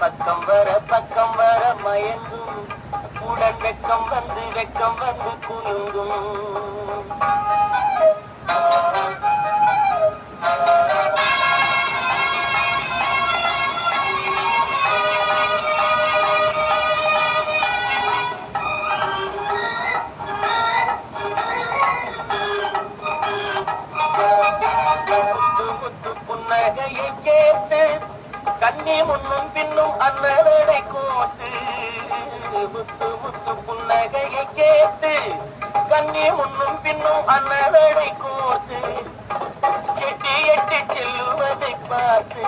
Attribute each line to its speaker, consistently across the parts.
Speaker 1: பக்கம் வர பக்கம் வர மயங்கும். உடல் வெக்கம் வந்து வெக்கம் வந்து குலுங்கும். கண்ணி முன்னும் பின்னும் அண்ணனை கோட்டு முத்து முத்து புன்னகையை கேட்டு கண்ணி முன்னும் பின்னும் அண்ணனை கோட்டு எட்டி எட்டி செல்லுவதை பார்த்து.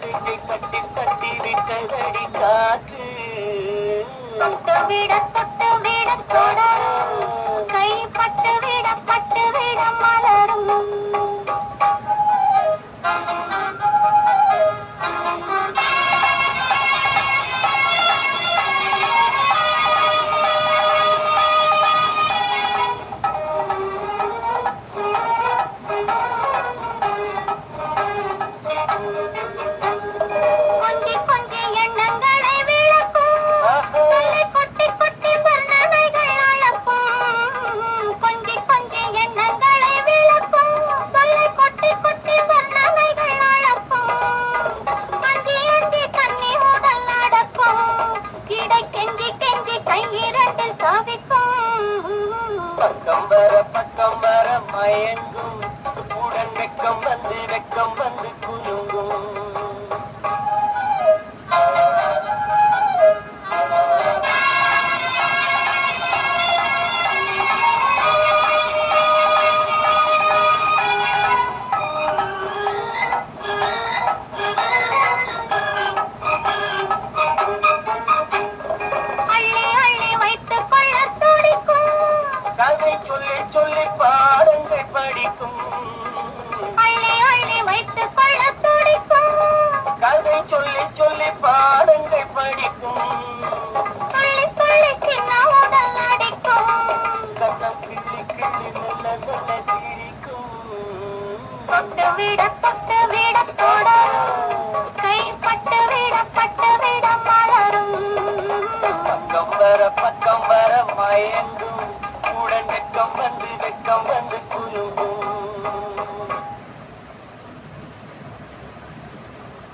Speaker 1: நெஞ்சை கட்டி தட்டி விட்டதடி காற்று
Speaker 2: தொட்டு விட தொட்டு விட தொடரும்.
Speaker 1: பக்கம் வர பக்கம் மயங்கும்
Speaker 2: தொட்டு விட தொட்டு விட தொடரும் கை விட பட்டு விட மலரும்
Speaker 1: பக்கம் வர பக்கம் வர மயங்கும். உடன் வெக்கம் வந்து வெக்கம்